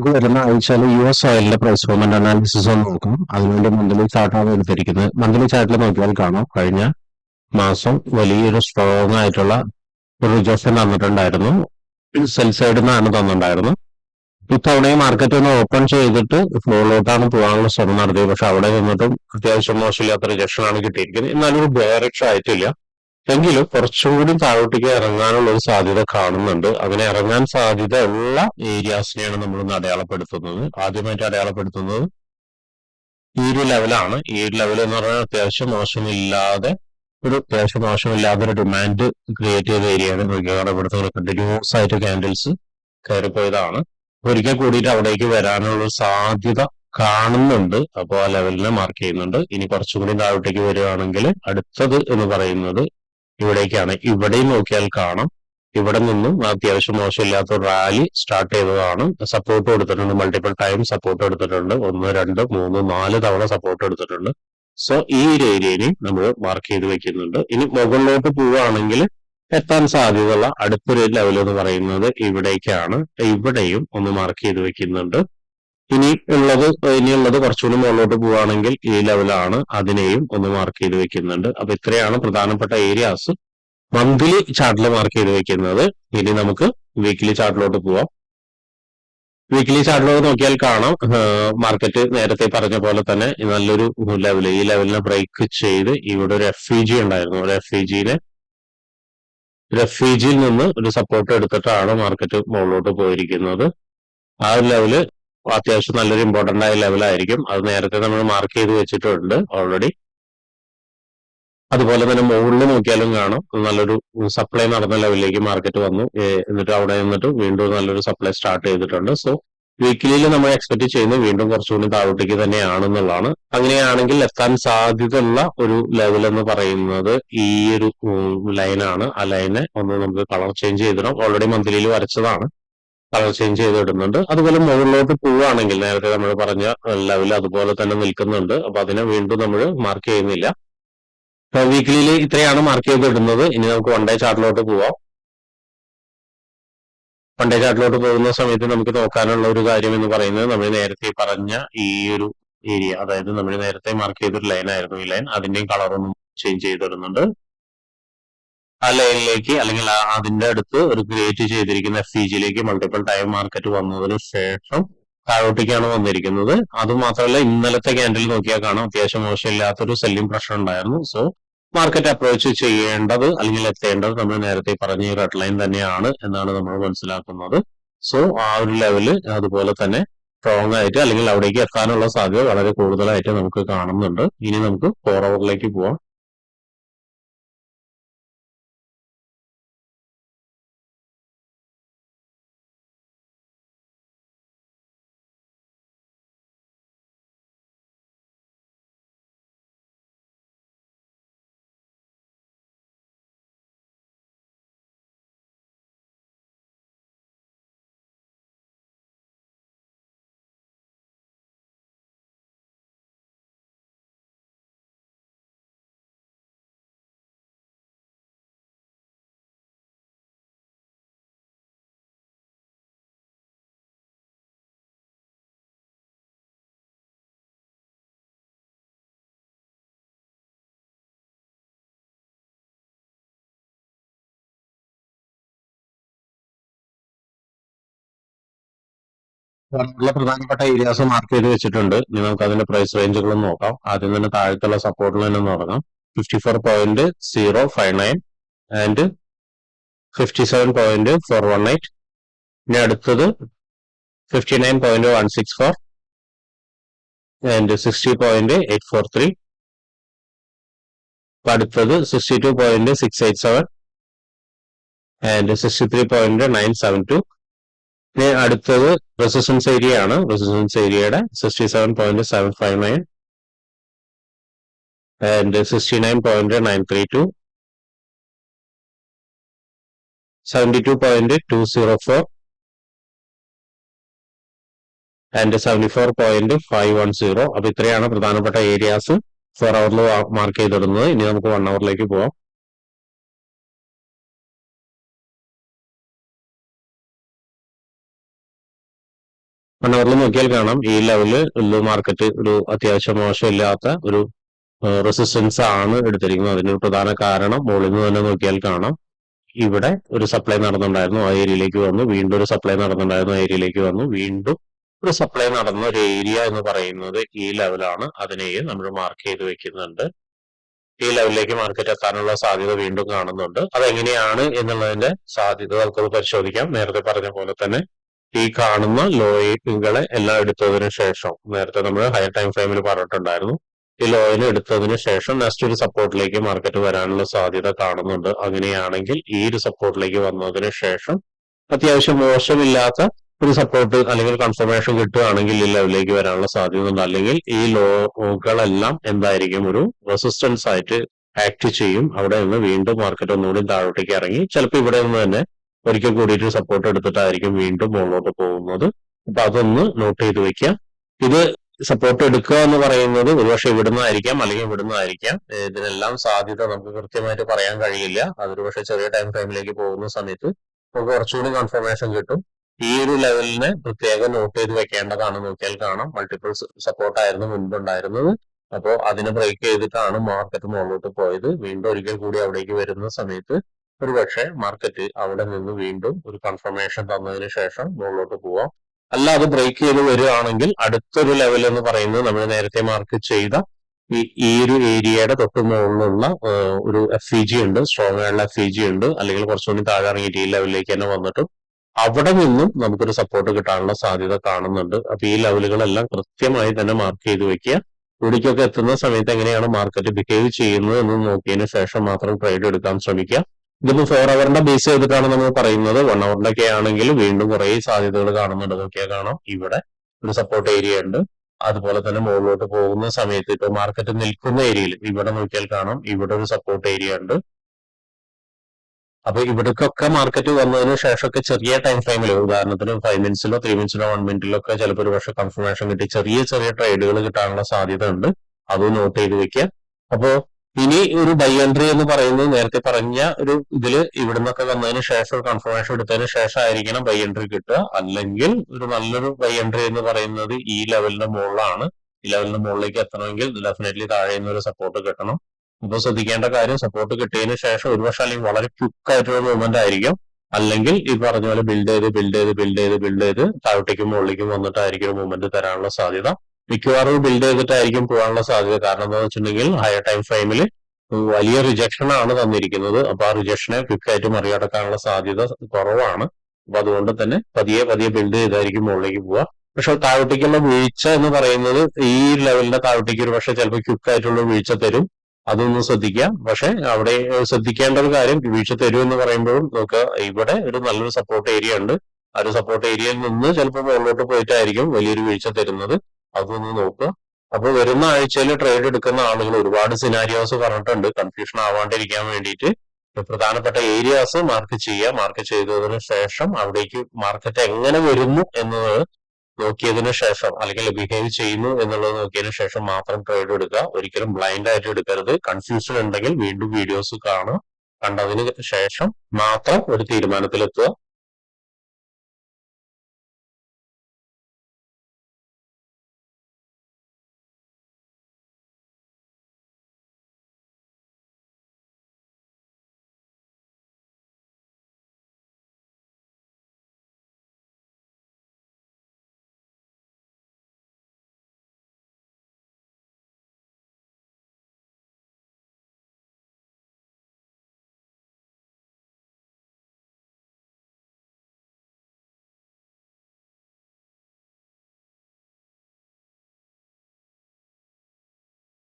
നമുക്ക് വരുന്ന ആഴ്ചയിൽ യു എസ് ഓയിലിന്റെ പ്രൈസ് മൂവ്മെന്റ് അനാലിസിസ് ഒന്ന് നോക്കാം. അതിനുവേണ്ടി മന്ത്ലി ചാർട്ടാണ് എടുത്തിരിക്കുന്നത്. മന്ത്ലി ചാർട്ടിൽ നോക്കിയാൽ കാണാം. കഴിഞ്ഞ മാസം വലിയൊരു സ്ട്രോങ് ആയിട്ടുള്ള ഒരു റിജക്ഷൻ തന്നിട്ടുണ്ടായിരുന്നു സെൽ സൈഡിൽ നിന്നാണ് തന്നിട്ടുണ്ടായിരുന്നു ഇത്തവണയും മാർക്കറ്റ് ഒന്ന് ഓപ്പൺ ചെയ്തിട്ട് ഫ്ലോയിലോട്ടാണ് പോകാനുള്ള ശ്രമം നടത്തിയത്. പക്ഷെ അവിടെ നിന്നിട്ടും അത്യാവശ്യം മോശമില്ലാത്ത റിജക്ഷൻ ആണ് കിട്ടിയിരിക്കുന്നത്. എന്നാലും ഒരു ബെയറിഷ് ആയിട്ടില്ല. എങ്കിലും കുറച്ചും കൂടി താഴോട്ടേക്ക് ഇറങ്ങാനുള്ള ഒരു സാധ്യത കാണുന്നുണ്ട്. അങ്ങനെ ഇറങ്ങാൻ സാധ്യത ഉള്ള ഏരിയാസിനെയാണ് നമ്മൾ ഇന്ന് അടയാളപ്പെടുത്തുന്നത്. ആദ്യമായിട്ട് അടയാളപ്പെടുത്തുന്നത് ഈ ഒരു ലെവലാണ്. ഈ ഒരു ലെവൽ എന്ന് പറഞ്ഞാൽ അത്യാവശ്യം മോശമില്ലാതെ ഒരു അത്യാവശ്യം മോശമില്ലാതെ ഒരു ഡിമാൻഡ് ക്രിയേറ്റ് ചെയ്ത ഏരിയയാണ് ഇവിടുത്തെ കണ്ടിന്യൂസ് ആയിട്ട് ക്യാൻഡിൽസ് കയറിപ്പോയതാണ്. ഒരിക്കൽ കൂടിയിട്ട് അവിടേക്ക് വരാനുള്ള സാധ്യത കാണുന്നുണ്ട്. അപ്പോൾ ആ ലെവലിനെ മാർക്ക് ചെയ്യുന്നുണ്ട്. ഇനി കുറച്ചും കൂടി താഴോട്ടേക്ക് വരികയാണെങ്കിൽ അടുത്തത് എന്ന് പറയുന്നത് ഇവിടേക്കാണ്. ഇവിടെയും നോക്കിയാൽ കാണാം. ഇവിടെ നിന്നും അത്യാവശ്യം മോശമില്ലാത്ത റാലി സ്റ്റാർട്ട് ചെയ്തതാണ്. സപ്പോർട്ട് കൊടുത്തിട്ടുണ്ട്. മൾട്ടിപ്പിൾ ടൈം സപ്പോർട്ട് എടുത്തിട്ടുണ്ട്. ഒന്ന് രണ്ട് മൂന്ന് നാല് തവണ സപ്പോർട്ട് എടുത്തിട്ടുണ്ട്. സോ ഈ ഒരു ഏരിയയിൽ നമ്മൾ മാർക്ക് ചെയ്ത് വെക്കുന്നുണ്ട്. ഇനി മുകളിലോട്ട് പോവുകയാണെങ്കിൽ എത്താൻ സാധ്യതയുള്ള അടുത്തൊരു ലെവൽ എന്ന് പറയുന്നത് ഇവിടേക്കാണ്. ഇവിടെയും ഒന്ന് മാർക്ക് ചെയ്ത് വെക്കുന്നുണ്ട്. ഇനി ഉള്ളത് ഇനിയുള്ളത് കുറച്ചുകൂടി മുകളിലോട്ട് പോവുകയാണെങ്കിൽ ഈ ലെവലാണ് അതിനെയും ഒന്ന് മാർക്ക് ചെയ്ത് വെക്കുന്നുണ്ട്. അപ്പൊ ഇത്രയാണ് പ്രധാനപ്പെട്ട ഏരിയാസ് മന്ത്ലി ചാർട്ടിൽ മാർക്ക് ചെയ്ത് വെക്കുന്നത്. ഇനി നമുക്ക് വീക്കിലി ചാർട്ടിലോട്ട് പോവാം. വീക്കിലി ചാർട്ടിലോട്ട് നോക്കിയാൽ കാണാം. മാർക്കറ്റ് നേരത്തെ പറഞ്ഞ പോലെ തന്നെ നല്ലൊരു ലെവൽ ഈ ലെവലിനെ ബ്രേക്ക് ചെയ്ത് ഇവിടെ ഒരു എഫ് ഉണ്ടായിരുന്നു. ഒരു എഫ് ഇ ജിനെ ഒരു എഫ് ജിയിൽ നിന്ന് ഒരു സപ്പോർട്ട് എടുത്തിട്ടാണ് മാർക്കറ്റ് മുകളിലോട്ട് പോയിരിക്കുന്നത്. ആ ഒരു ലെവൽ അത്യാവശ്യം നല്ലൊരു ഇമ്പോർട്ടന്റ് ആയ ലെവലായിരിക്കും അത് നേരത്തെ നമ്മൾ മാർക്ക് ചെയ്ത് വെച്ചിട്ടുണ്ട് ഓൾറെഡി അതുപോലെ തന്നെ മുകളിൽ നോക്കിയാലും കാണും. നല്ലൊരു സപ്ലൈ നടന്ന ലെവലിലേക്ക് മാർക്കറ്റ് വന്നു. എന്നിട്ട് അവിടെ നിന്നിട്ട് വീണ്ടും നല്ലൊരു സപ്ലൈ സ്റ്റാർട്ട് ചെയ്തിട്ടുണ്ട്. സോ വീക്കിലിയിൽ നമ്മൾ എക്സ്പെക്ട് ചെയ്യുന്നത് വീണ്ടും കുറച്ചുകൂടി താഴോട്ടേക്ക് തന്നെയാണെന്നുള്ളതാണ്. അങ്ങനെയാണെങ്കിൽ എത്താൻ സാധ്യതയുള്ള ഒരു ലെവൽ എന്ന് പറയുന്നത് ഈ ഒരു ലൈനാണ് ആ ലൈനെ ഒന്ന് നമുക്ക് കളർ ചേഞ്ച് ചെയ്തിടാം. ഓൾറെഡി മന്ത്ലിയിൽ വരച്ചതാണ്. കളർ ചേഞ്ച് ചെയ്ത് ഇടുന്നുണ്ട്. അതുപോലെ മുകളിലോട്ട് പോവുകയാണെങ്കിൽ നേരത്തെ നമ്മൾ പറഞ്ഞ ലെവൽ അതുപോലെ തന്നെ നിൽക്കുന്നുണ്ട്. അപ്പൊ അതിനെ വീണ്ടും നമ്മൾ മാർക്ക് ചെയ്യുന്നില്ല. വീക്കിലിയിൽ ഇത്രയാണ് മാർക്ക് ചെയ്ത് ഇടുന്നത്. ഇനി നമുക്ക് വൺ ഡേ ചാർട്ടിലോട്ട് പോവാം. വൺ ഡേ ചാർട്ടിലോട്ട് പോകുന്ന സമയത്ത് നമുക്ക് നോക്കാനുള്ള ഒരു കാര്യം എന്ന് പറയുന്നത് നമ്മൾ നേരത്തെ പറഞ്ഞ ഈ ഒരു ഏരിയ അതായത് നമ്മൾ നേരത്തെ മാർക്ക് ചെയ്തൊരു ലൈൻ ആയിരുന്നു ഈ ലൈൻ അതിന്റെയും കളറൊന്നും ചേഞ്ച് ചെയ്തിടുന്നുണ്ട് ആ ലൈനിലേക്ക് അല്ലെങ്കിൽ അതിന്റെ അടുത്ത് ഒരു ക്രിയേറ്റ് ചെയ്തിരിക്കുന്ന എഫ് സി ജിയിലേക്ക് മൾട്ടിപ്പിൾ ടൈം മാർക്കറ്റ് വന്നതിന് ശേഷം താഴോട്ടേക്കാണ് വന്നിരിക്കുന്നത്. അതുമാത്രമല്ല ഇന്നലത്തെ ക്യാൻഡിൽ നോക്കിയാൽ കാണാം അത്യാവശ്യം മോശമില്ലാത്തൊരു സെല്ലിംഗ് പ്രഷർ ഉണ്ടായിരുന്നു. സോ മാർക്കറ്റ് അപ്രോച്ച് ചെയ്യേണ്ടത് അല്ലെങ്കിൽ എത്തേണ്ടത് നമ്മൾ നേരത്തെ പറഞ്ഞ റെഡ് ലൈൻ തന്നെയാണ് എന്നാണ് നമ്മൾ മനസ്സിലാക്കുന്നത്. സോ ആ ഒരു ലെവൽ അതുപോലെ തന്നെ സ്ട്രോങ് ആയിട്ട് അല്ലെങ്കിൽ അവിടേക്ക് എത്താനുള്ള സാധ്യത വളരെ കൂടുതലായിട്ട് നമുക്ക് കാണുന്നുണ്ട്. ഇനി നമുക്ക് ഫോർ അവറിലേക്ക് പോവാം. ഉള്ള പ്രധാനപ്പെട്ട ഏരിയാസ് മാർക്ക് ചെയ്ത് വെച്ചിട്ടുണ്ട്. ഇനി നമുക്ക് അതിന്റെ പ്രൈസ് റേഞ്ചുകളും നോക്കാം. ആദ്യം തന്നെ താഴത്തുള്ള സപ്പോർട്ടിൽ തന്നെ തുടങ്ങാം fifty four point zero five nine and fifty seven point four one eight ഇനി അടുത്തത് fifty nine point one six four and sixty point eight four three അടുത്തത് sixty two point six eight seven and sixty three point nine seven two അടുത്തത് resistance area ആണ്. Resistance ഏരിയയുടെ sixty seven point seven five nine and sixty nine point nine three two seventy two point two zero four and seventy four point five one zero അപ്പൊ ഇത്രയാണ് പ്രധാനപ്പെട്ട areas four അവറിൽ mark ചെയ്തിടുന്നത്. ഇനി നമുക്ക് one അവറിലേക്ക് പോവാം. അവറിൽ നോക്കിയാൽ കാണാം ഈ ലെവലിൽ മാർക്കറ്റ് ഒരു അത്യാവശ്യം മോശമില്ലാത്ത ഒരു റെസിസ്റ്റൻസ് ആണ് എടുത്തിരിക്കുന്നത്. അതിന് പ്രധാന കാരണം മുകളിൽ നിന്ന് തന്നെ നോക്കിയാൽ കാണാം. ഇവിടെ ഒരു സപ്ലൈ നടന്നിട്ടുണ്ടായിരുന്നു. ആ ഏരിയയിലേക്ക് വന്നു. വീണ്ടും ഒരു സപ്ലൈ നടന്നിട്ടുണ്ടായിരുന്നു. ആ ഏരിയയിലേക്ക് വന്നു. വീണ്ടും ഒരു സപ്ലൈ നടന്ന ഒരു ഏരിയ എന്ന് പറയുന്നത് ഈ ലെവലാണ് അതിനെയും നമ്മൾ മാർക്ക് ചെയ്ത് വെക്കുന്നുണ്ട്. ഈ ലെവലിലേക്ക് മാർക്കറ്റ് എത്താനുള്ള സാധ്യത വീണ്ടും കാണുന്നുണ്ട്. അതെങ്ങനെയാണ് എന്നുള്ളതിന്റെ സാധ്യത നമുക്കത് പരിശോധിക്കാം. നേരത്തെ പറഞ്ഞ പോലെ തന്നെ ഈ കാണുന്ന ലോയികളെ എല്ലാം എടുത്തതിനു ശേഷം നേരത്തെ നമ്മൾ ഹയർ ടൈം ഫ്രെയിമിൽ പറഞ്ഞിട്ടുണ്ടായിരുന്നു. ഈ ലോയിൽ എടുത്തതിനു ശേഷം നെക്സ്റ്റ് ഒരു സപ്പോർട്ടിലേക്ക് മാർക്കറ്റ് വരാനുള്ള സാധ്യത കാണുന്നുണ്ട്. അങ്ങനെയാണെങ്കിൽ ഈ ഒരു സപ്പോർട്ടിലേക്ക് വന്നതിന് ശേഷം അത്യാവശ്യം മോശമില്ലാത്ത ഒരു സപ്പോർട്ട് അല്ലെങ്കിൽ കൺഫർമേഷൻ കിട്ടുകയാണെങ്കിൽ ഈ ലെവലിലേക്ക് വരാനുള്ള സാധ്യത ഉണ്ട് അല്ലെങ്കിൽ ഈ ലോകളെല്ലാം എന്തായിരിക്കും? ഒരു റെസിസ്റ്റൻസ് ആയിട്ട് ആക്ട് ചെയ്യും. അവിടെ നിന്ന് വീണ്ടും മാർക്കറ്റ് ഒന്നുകൂടി താഴോട്ടേക്ക് ഇറങ്ങി. ചിലപ്പോൾ ഇവിടെ നിന്ന് തന്നെ ഒരിക്കൽ കൂടിയിട്ട് സപ്പോർട്ട് എടുത്തിട്ടായിരിക്കും വീണ്ടും മുകളിലോട്ട് പോകുന്നത്. അപ്പൊ അതൊന്ന് നോട്ട് ചെയ്ത് വെക്കാം ഇത് സപ്പോർട്ട് എടുക്കുക എന്ന് പറയുന്നത് ഒരുപക്ഷെ ഇവിടുന്ന് ആയിരിക്കാം അല്ലെങ്കിൽ ഇവിടുന്ന് ആയിരിക്കാം ഇതിനെല്ലാം സാധ്യത നമുക്ക് കൃത്യമായിട്ട് പറയാൻ കഴിയില്ല. അതൊരുപക്ഷെ ചെറിയ ടൈം ഫ്രെയിമിലേക്ക് പോകുന്ന സമയത്ത് നമുക്ക് കുറച്ചുകൂടി കൺഫർമേഷൻ കിട്ടും. ഈ ഒരു ലെവലിനെ പ്രത്യേകം നോട്ട് ചെയ്ത് വെക്കേണ്ടതാണ് നോക്കിയാൽ കാണാം. മൾട്ടിപ്പിൾ സപ്പോർട്ട് ആയിരുന്നു മുൻപുണ്ടായിരുന്നത്. അപ്പോൾ അതിനെ ബ്രേക്ക് ചെയ്തിട്ടാണ് മാർക്കറ്റ് മുകളിലോട്ട് പോയത്. വീണ്ടും ഒരിക്കൽ കൂടി അവിടേക്ക് വരുന്ന സമയത്ത് ഒരു പക്ഷേ മാർക്കറ്റ് അവിടെ നിന്ന് വീണ്ടും ഒരു കൺഫർമേഷൻ തന്നതിന് ശേഷം മുകളിലോട്ട് പോവാം. അല്ല അത് ബ്രേക്ക് ചെയ്ത് വരികയാണെങ്കിൽ അടുത്തൊരു ലെവൽ എന്ന് പറയുന്നത് നമ്മൾ നേരത്തെ മാർക്ക് ചെയ്ത ഈ ഈ ഒരു ഏരിയയുടെ തൊട്ട് മുകളിലുള്ള ഒരു എഫ് ഇ ജി ഉണ്ട്. സ്ട്രോങ് ആയുള്ള എഫ് ഇ ജി ഉണ്ട്. അല്ലെങ്കിൽ കുറച്ചുകൂടി താഴെ ഇറങ്ങിയിട്ട് ഈ ലെവലിലേക്ക് തന്നെ വന്നിട്ടും അവിടെ നിന്നും നമുക്കൊരു സപ്പോർട്ട് കിട്ടാനുള്ള സാധ്യത കാണുന്നുണ്ട്. അപ്പൊ ഈ ലെവലുകളെല്ലാം കൃത്യമായി തന്നെ മാർക്ക് ചെയ്ത് വെക്കുക. ഇവിടേക്കൊക്കെ എത്തുന്ന സമയത്ത് എങ്ങനെയാണ് മാർക്കറ്റ് ബിഹേവ് ചെയ്യുന്നത് എന്ന് നോക്കിയതിന് ശേഷം മാത്രം ട്രേഡ് എടുക്കാൻ ശ്രമിക്കുക. ഇതിപ്പോ ഫോർ അവറിന്റെ ബേസ് ചെയ്തിട്ടാണ് നമ്മൾ പറയുന്നത്. വൺ അവറിന്റെ ഒക്കെ ആണെങ്കിൽ വീണ്ടും കുറെ സാധ്യതകൾ കാണുന്നുണ്ട്. നോക്കിയാൽ കാണാം. ഇവിടെ ഒരു സപ്പോർട്ട് ഏരിയ ഉണ്ട്. അതുപോലെ തന്നെ മുകളിലോട്ട് പോകുന്ന സമയത്ത് ഇപ്പൊ മാർക്കറ്റ് നിൽക്കുന്ന ഏരിയയിൽ ഇവിടെ നോക്കിയാൽ കാണാം. ഇവിടെ ഒരു സപ്പോർട്ട് ഏരിയ ഉണ്ട്. അപ്പൊ ഇവിടേക്കൊക്കെ മാർക്കറ്റ് വന്നതിന് ശേഷമൊക്കെ ചെറിയ ടൈം ഫ്രെയിമിൽ ഉദാഹരണത്തിന് ഫൈവ് മിനിറ്റ്സിലോ ത്രീ മിനിറ്റ്സിലോ വൺ മിനിറ്റിലോ ഒക്കെ ചിലപ്പോൾ ഒരു പക്ഷേ കൺഫർമേഷൻ കിട്ടി. ചെറിയ ചെറിയ ട്രേഡുകൾ കിട്ടാനുള്ള സാധ്യത ഉണ്ട്. അത് നോട്ട് ചെയ്ത് വെക്കുക. അപ്പോ ഇനി ഒരു ബൈ എൻട്രി എന്ന് പറയുന്നത് നേരത്തെ പറഞ്ഞ ഒരു ഇതിൽ ഇവിടുന്നൊക്കെ വന്നതിന് ശേഷം ഒരു കൺഫർമേഷൻ എടുത്തതിന് ശേഷം ആയിരിക്കണം ബൈ എൻട്രി കിട്ടുക. അല്ലെങ്കിൽ ഒരു നല്ലൊരു ബൈ എൻട്രി എന്ന് പറയുന്നത് ഈ ലെവലിന്റെ മുകളിലാണ്. ഈ ലെവലിന്റെ മുകളിലേക്ക് എത്തണമെങ്കിൽ ഡെഫിനറ്റ്ലി താഴെ നിന്ന് ഒരു സപ്പോർട്ട് കിട്ടണം. ഇപ്പൊ ശ്രദ്ധിക്കേണ്ട കാര്യം സപ്പോർട്ട് കിട്ടിയതിന് ശേഷം ഒരുപക്ഷെ അല്ലെങ്കിൽ വളരെ ക്വിക്ക് ആയിട്ടുള്ള മൂവ്മെന്റ് ആയിരിക്കും. അല്ലെങ്കിൽ ഈ പറഞ്ഞ പോലെ ബിൽഡ് ചെയ്ത് ബിൽഡ് ചെയ്ത് ബിൽഡ് ചെയ്ത് ബിൽഡ് ചെയ്ത് താഴോട്ടേക്കും മുകളിലേക്കും വന്നിട്ടായിരിക്കും മൂവ്മെന്റ് തരാനുള്ള സാധ്യത. മിക്കവാറും ബിൽഡ് ചെയ്തിട്ടായിരിക്കും പോകാനുള്ള സാധ്യത. കാരണം എന്താണെന്ന് വെച്ചിട്ടുണ്ടെങ്കിൽ ഹയർ ടൈം ഫ്രെയിമിൽ വലിയ റിജക്ഷൻ ആണ് തന്നിരിക്കുന്നത്. അപ്പൊ ആ റിജക്ഷനെ ക്വിക്ക് ആയിട്ട് മറികടക്കാനുള്ള സാധ്യത കുറവാണ്. അപ്പൊ അതുകൊണ്ട് തന്നെ പതിയെ പതിയെ ബിൽഡ് ചെയ്തായിരിക്കും മുകളിലേക്ക് പോവുക. പക്ഷെ താഴോട്ടേക്കുള്ള വീഴ്ച എന്ന് പറയുന്നത് ഈ ലെവലിന്റെ താഴോട്ടേക്ക് ഒരു പക്ഷെ ചിലപ്പോൾ ക്വിക്ക് ആയിട്ടുള്ള വീഴ്ച തരും. അതൊന്നും ശ്രദ്ധിക്കാം പക്ഷെ അവിടെ ശ്രദ്ധിക്കേണ്ട ഒരു കാര്യം വീഴ്ച തരും എന്ന് പറയുമ്പോഴും നമുക്ക് ഇവിടെ ഒരു നല്ലൊരു സപ്പോർട്ട് ഏരിയ ഉണ്ട്. ആ ഒരു സപ്പോർട്ട് ഏരിയയിൽ നിന്ന് ചിലപ്പോൾ മുകളിലോട്ട് പോയിട്ടായിരിക്കും വലിയൊരു വീഴ്ച തരുന്നത്. അതൊന്ന് നോക്കുക അപ്പൊ വരുന്ന ആഴ്ചയിൽ ട്രേഡ് എടുക്കുന്ന ആളുകൾ ഒരുപാട് സിനാരിയോസ് പറഞ്ഞിട്ടുണ്ട്. കൺഫ്യൂഷൻ ആവാണ്ടിരിക്കാൻ വേണ്ടിയിട്ട്. പ്രധാനപ്പെട്ട ഏരിയാസ് മാർക്ക് ചെയ്യുക. മാർക്ക് ചെയ്തതിന് ശേഷം അവിടേക്ക് മാർക്കറ്റ് എങ്ങനെ വരുന്നു എന്നത് നോക്കിയതിന് ശേഷം അല്ലെങ്കിൽ ബിഹേവ് ചെയ്യുന്നു എന്നുള്ളത് നോക്കിയതിന് ശേഷം മാത്രം ട്രേഡ് എടുക്കുക. ഒരിക്കലും ബ്ലൈൻഡ് ആയിട്ട് എടുക്കരുത്. കൺഫ്യൂഷൻ ഉണ്ടെങ്കിൽ വീണ്ടും വീഡിയോസ് കാണുക. കണ്ടതിന് ശേഷം മാത്രം ഒരു തീരുമാനത്തിലെത്തുക.